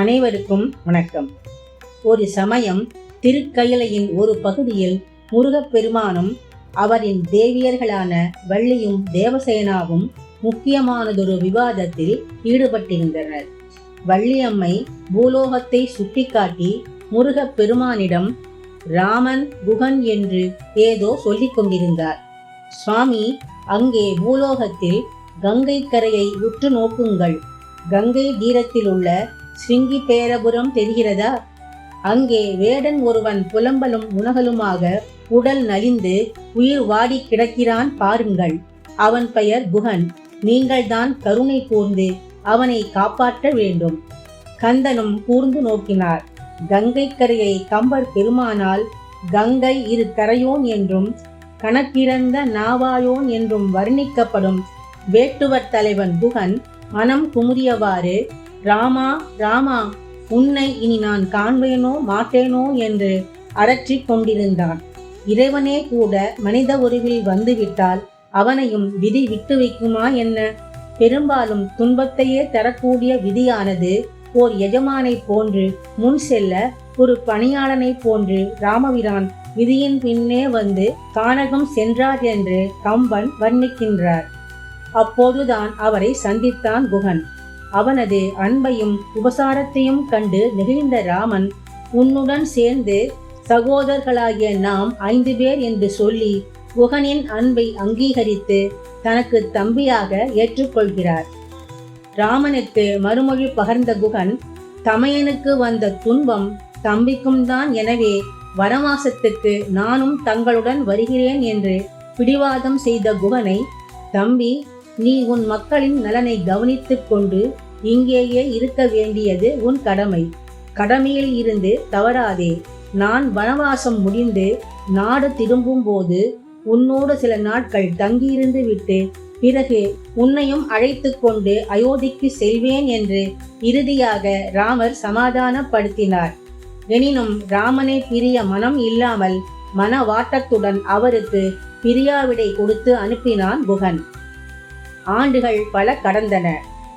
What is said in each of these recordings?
அனைவருக்கும் வணக்கம். ஒரு சமயம் திருக்கயிலையின் ஒரு பகுதியில் முருகப்பெருமானும் அவரின் தேவியர்களான வள்ளியும் தேவசேனாவும் முக்கியமானதொரு விவாதத்தில் ஈடுபட்டிருந்தனர். வள்ளியம்மை பூலோகத்தை சுட்டிக்காட்டி முருகப்பெருமானிடம் ராமன் குகன் என்று ஏதோ சொல்லிக் கொண்டிருந்தார். சுவாமி அங்கே பூலோகத்தில் கங்கை கரையை உற்று நோக்குங்கள். கங்கை தீரத்தில் உள்ள ஸ்ருங்கி பேரபுரம் தெரிகிறதா? அங்கே வேடன் ஒருவன் புலம்பலும் உணகலுமாக உடல் நலிந்து உயிர் வாடி கிடக்கிறான் பாருங்கள். அவன் பெயர் குகன். நீங்கள்தான் கருணை கூர்ந்து அவனை காப்பாற்ற வேண்டும். கந்தனும் கூர்ந்து நோக்கினார். கங்கை கரையை கம்பர் பெருமானால் கங்கை இரு கரையோன் என்றும் கணக்கிறந்த நாவாயோன் என்றும் வர்ணிக்கப்படும் வேட்டுவர் தலைவன் குகன் மனம் குமுறியவாறு ராமா ராமா உன்னை இனி நான் காண்பேனோ மாட்டேனோ என்று அரற்றிக் கொண்டிருந்தான். இறைவனே கூட மனித உருவில் வந்துவிட்டால் அவனையும் விதி விட்டு வைக்குமா என்ன? பெரும்பாலும் துன்பத்தையே தரக்கூடிய விதியானது ஓர் எஜமானை போன்று முன் செல்ல ஒரு பணியாளனை போன்று ராமபிரான் விதியின் பின்னே வந்து கானகம் சென்றார் என்று கம்பன் வர்ணிக்கின்றார். அப்போதுதான் அவரை சந்தித்தான் குகன். அவனது அன்பையும் உபசாரத்தையும் கண்டு நெகிழ்ந்த ராமன் உன்னுடன் சேர்ந்து சகோதரர்களாகிய நாம் ஐந்து பேர் என்று சொல்லி குகனின் அன்பை அங்கீகரித்து தனக்கு தம்பியாக ஏற்றுக்கொள்கிறார். ராமனுக்கு மறுமொழி பகர்ந்த குகன் தமையனுக்கு வந்த துன்பம் தம்பிக்கும் தான் எனவே வனவாசத்துக்கு நானும் தங்களுடன் வருகிறேன் என்று பிடிவாதம் செய்த குகனை தம்பி நீ உன் மக்களின் நலனை கவனித்துக் கொண்டு இங்கேயே இருக்க வேண்டியது உன் கடமை. கடமையில் இருந்து தவறாதே. நான் வனவாசம் முடிந்து நாடு திரும்பும் போது உன்னோடு சில நாட்கள் தங்கியிருந்து விட்டு பிறகு உன்னையும் அழைத்து கொண்டு அயோத்திக்கு செல்வேன் என்று இறுதியாக ராமர் சமாதானப்படுத்தினார். எனினும் ராமனை பிரிய மனம் இல்லாமல் மனவாட்டத்துடன் அவருக்கு பிரியாவிடை கொடுத்து அனுப்பினான் குகன் ஆண்டுகள் பல கடந்தன.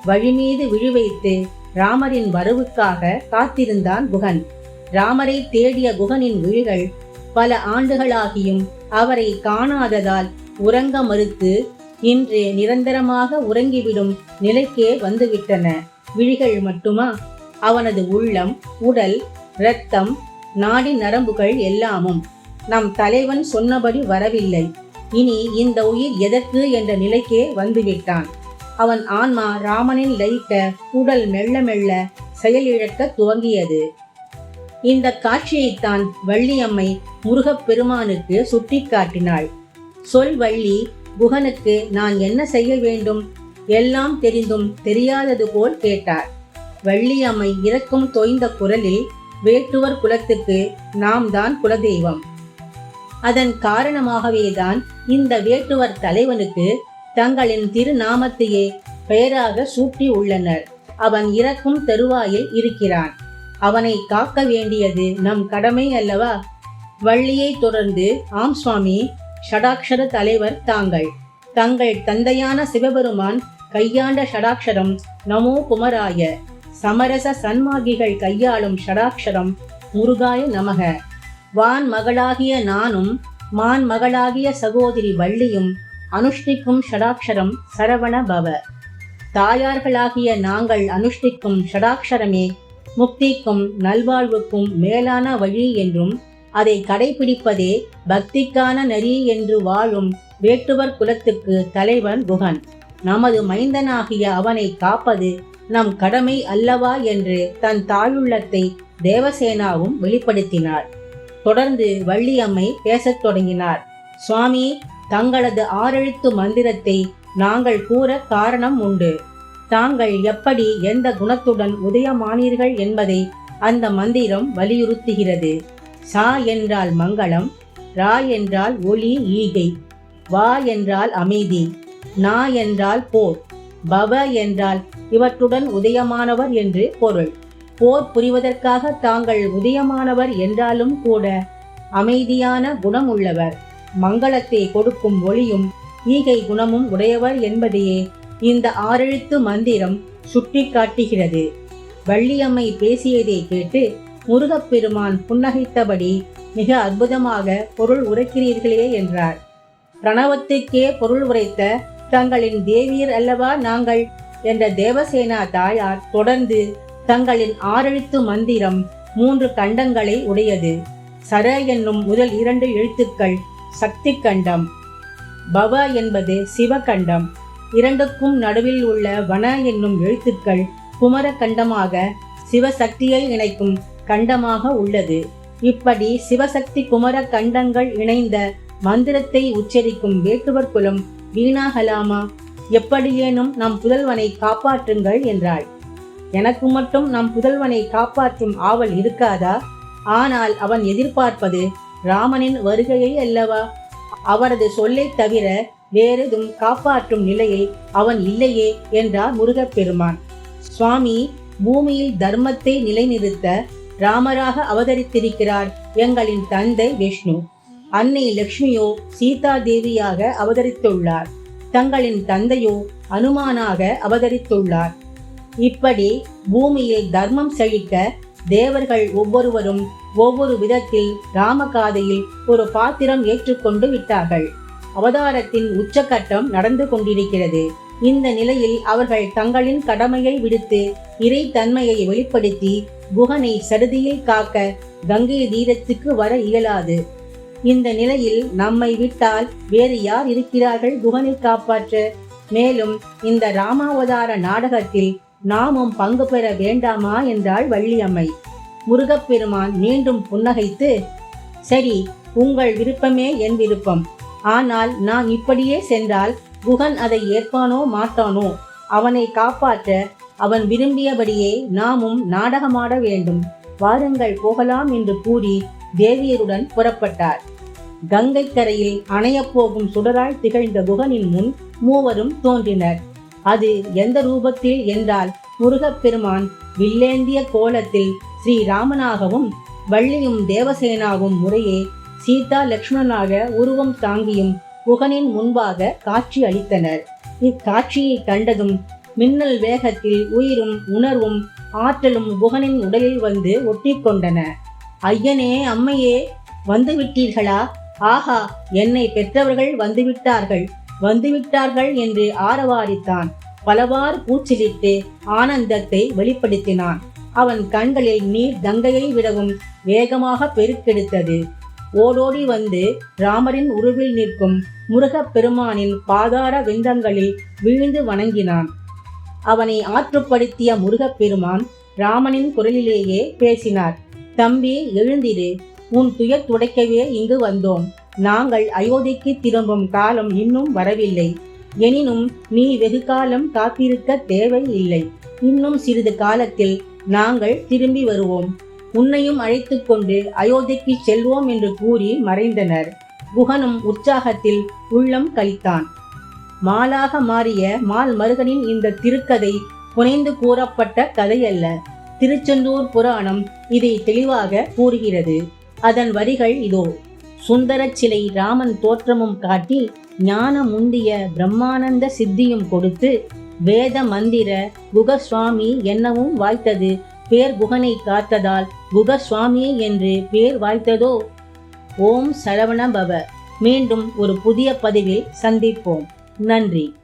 வழிமீது விழிவைத்து ராமரின் வரவுக்காக காத்திருந்தான் குகன். ராமரை தேடிய குகனின் விழிகள் பல ஆண்டுகளாகியும் அவரை காணாததால் உறங்க மறுத்து இன்று நிரந்தரமாக உறங்கிவிடும் நிலைக்கே வந்துவிட்டன. விழிகள் மட்டுமா? அவனது உள்ளம் உடல் இரத்தம் நாடி நரம்புகள் எல்லாமும். நம் தலைவன் சொன்னபடி வரவில்லை. இனி இந்த உயிர் எதற்கு என்ற நிலைக்கே வந்துவிட்டான் அவன் ஆன்மா ராமனின் லயிக்க உடல் மெல்ல மெல்ல செயலிழக்க துவங்கியது. இந்த காட்சியைத்தான் வள்ளியம்மை முருகப்பெருமானுக்கு சுட்டிக்காட்டினாள் சொல் வள்ளி குகனுக்கு நான் என்ன செய்ய வேண்டும்? எல்லாம் தெரிந்தும் தெரியாதது போல் கேட்டார். வள்ளியம்மை இறக்கும் தோய்ந்த குரலில் வேட்டுவர் குலத்துக்கு நாம் தான் குலதெய்வம். அதன் காரணமாகவேதான் இந்த வேட்டுவர் தலைவனுக்கு தங்களின் திருநாமத்தையே பெயராக சூட்டி உள்ளனர். அவன் இறக்கும் தெருவாயில் இருக்கிறான். அவனை காக்க வேண்டியது நம் கடமை அல்லவா? வள்ளியை தொடர்ந்து ஆம் சுவாமி ஷடாக்ஷர தலைவர் தாங்கள். தங்கள் தந்தையான சிவபெருமான் கையாண்ட ஷடாக்ஷரம் நமோ குமராய. சமரச சன்மாகிகள் கையாளும் ஷடாக்ஷரம் முருகாய நமக. வான் மகளாகிய நானும் மான் மகளாகிய சகோதரி வள்ளியும் அனுஷ்டிக்கும் ஷடாக்ஷரம் சரவண பவ. தாயார்களாகிய நாங்கள் அனுஷ்டிக்கும் ஷடாக்ஷரமே முக்திக்கும் நல்வாழ்வுக்கும் மேலான வழி என்றும் அதை கடைபிடிப்பதே பக்திக்கான நெறி என்று வாழும் வேட்டுவர் குலத்துக்கு தலைவன் குகன். நமது மைந்தனாகிய அவனை காப்பது நம் கடமை அல்லவா என்று தன் தாயுள்ளத்தை தேவசேனாவும் வெளிப்படுத்தினார் தொடர்ந்து வள்ளியம்மை பேசத் தொடங்கினார். சுவாமி தங்களது ஆறெழுத்து மந்திரத்தை நாங்கள் கூற காரணம் உண்டு. தாங்கள் எப்படி எந்த குணத்துடன் உதயமானீர்கள் என்பதை அந்த மந்திரம் வலியுறுத்துகிறது. சா என்றால் மங்களம் ரா என்றால் ஒளி ஈகை வா என்றால் அமைதி நா என்றால் போர் பவ என்றால் இவற்றுடன் உதயமானவர் என்று பொருள். போர் புரிவதற்காக தாங்கள் உதயமானவர் என்றாலும் கூட அமைதியான குணம் உள்ளவர் மங்களத்தை கொடுக்கும் ஒளியும் ஈகை குணமும் உடையவர் என்பதையே இந்த ஆறெழுத்து மந்திரம் சுட்டிக்காட்டுகிறது வள்ளியம்மை பேசியதை கேட்டு முருகப்பெருமான் புன்னகைத்தபடி மிக அற்புதமாக பொருள் உரைக்கிறீர்களே என்றார். பிரணவத்துக்கே பொருள் உரைத்த தங்களின் தேவியர் அல்லவா நாங்கள்? என்ற தேவசேனா தாயார் தொடர்ந்து தங்களின் ஆறெழுத்து மந்திரம் மூன்று கண்டங்களை உடையது. சர என்னும் முதல் இரண்டு எழுத்துக்கள் சக்தி கண்டம் பவ என்பது சிவகண்டம். இரண்டுக்கும் நடுவில் உள்ள வன என்னும் எழுத்துக்கள் குமர கண்டமாக சிவசக்தியை இணைக்கும் கண்டமாக உள்ளது. இப்படி சிவசக்தி குமர கண்டங்கள் இணைந்த மந்திரத்தை உச்சரிக்கும் வேட்டுவர் குலம் வீணாகலாமா? எப்படியேனும் நம் புதல்வனை காப்பாற்றுங்கள் என்றாள். எனக்கு மட்டும் நம் புதல்வனை காப்பாற்றும் ஆவல் இருக்காதா? ஆனால் அவன் எதிர்பார்ப்பது ராமனின் வருகையை அல்லவா? அவரது சொல்லைத் தவிர வேறெதும் காப்பாற்றும் நிலையில் அவன் இல்லையே என்றார் முருகப்பெருமான். சுவாமி பூமியில் தர்மத்தை நிலைநிறுத்த ராமராக அவதரித்திருக்கிறார் எங்களின் தந்தை விஷ்ணு. அன்னை லக்ஷ்மியோ சீதா தேவியாக அவதரித்துள்ளார். தங்களின் தந்தையோ அனுமானாக அவதரித்துள்ளார். இப்படி பூமியில் தர்மம் செழிக்க தேவர்கள் ஒவ்வொருவரும் ஒவ்வொரு விதத்தில் ராமகாதையில் ஒரு பாத்திரம் ஏற்றுக்கொண்டு விட்டார்கள். அவதாரத்தின் உச்சக்கட்டம் நடந்து கொண்டிருக்கிறது. இந்த நிலையில் அவர்கள் தங்களின் கடமையை விடுத்து இறை தன்மையை வெளிப்படுத்தி குகனை சருதியில் காக்க கங்கை தீரத்துக்கு வர இயலாது. இந்த நிலையில் நம்மை விட்டால் வேறு யார் இருக்கிறார்கள் குகனை காப்பாற்ற? மேலும் இந்த ராமாவதார நாடகத்தில் நாமும் பங்கு பெற வேண்டாமா என்றாள் வள்ளியம்மை. முருகப்பெருமான் மீண்டும் புன்னகைத்து சரி உங்கள் விருப்பமே என் விருப்பம். ஆனால் நான் இப்படியே சென்றால் குகன் அதை ஏற்பானோ மாட்டானோ? அவனை காப்பாற்ற அவன் விரும்பியபடியே நாமும் நாடகமாட வேண்டும். வாருங்கள் போகலாம் என்று கூறி தேவியருடன் புறப்பட்டார். கங்கை கரையில் அணையப் போகும் சுடராய் திகழ்ந்த குகனின் முன் மூவரும் தோன்றினர். அது எந்த ரூபத்தில் என்றால் முருகப்பெருமான் வில்லேந்திய கோலத்தில் ஸ்ரீராமனாகவும் வள்ளியும் தேவசேனாவும் முறையே சீதா லக்ஷ்மணனாக உருவம் தாங்கியும் குகனின் முன்பாக காட்சி அளித்தனர். இக்காட்சியை கண்டதும் மின்னல் வேகத்தில் உயிரும் உணர்வும் ஆற்றலும் குகனின் உடலில் வந்து ஒட்டி கொண்டன ஐயனே அம்மையே வந்துவிட்டீர்களா? ஆஹா என்னை பெற்றவர்கள் வந்துவிட்டார்கள். வந்துவிட்டார்கள் என்று ஆரவாரித்தான். பலவாறு கூச்சலிட்டு ஆனந்தத்தை வெளிப்படுத்தினான். அவன் கண்களில் நீர் கங்கையை விடவும் வேகமாக பெருக்கெடுத்தது. ஓடோடி வந்து ராமரின் உருவில் நிற்கும் முருகப் பெருமானின் பாதார விந்தங்களில் வீழ்ந்து வணங்கினான். அவனை ஆற்றுப்படுத்திய முருகப் பெருமான் ராமனின் குரலிலேயே பேசினார். தம்பி எழுந்திரு. உன் துயர் துடைக்கவே இங்கு வந்தோம். நாங்கள் அயோத்திக்கு திரும்பும் காலம் இன்னும் வரவில்லை. எனினும் நீ வெகு காலம் காத்திருக்க தேவை இல்லை இன்னும் சிறிது காலத்தில் நாங்கள் திரும்பி வருவோம். உன்னையும் அழைத்து கொண்டு அயோத்திக்கு செல்வோம் என்று கூறி மறைந்தனர். குகனும் உற்சாகத்தில் உள்ளம் கழித்தான். மாலாக மாறிய மால் மருகனின் இந்த திருக்கதை புனைந்து கூறப்பட்ட கதையல்ல. திருச்செந்தூர் புராணம் இதை தெளிவாக கூறுகிறது. அதன் வரிகள் இதோ. சுந்தர சிலை ராமன் தோற்றமும் காட்டி ஞான முந்திய பிரம்மானந்த சித்தியும் கொடுத்து வேத மந்திர குகசுவாமி என்னவும் வாய்த்தது. பேர் குகனை காத்ததால் குகசுவாமி என்று பேர் வாய்த்ததோ? ஓம் சரவண பவ. மீண்டும் ஒரு புதிய பதிவில் சந்திப்போம். நன்றி.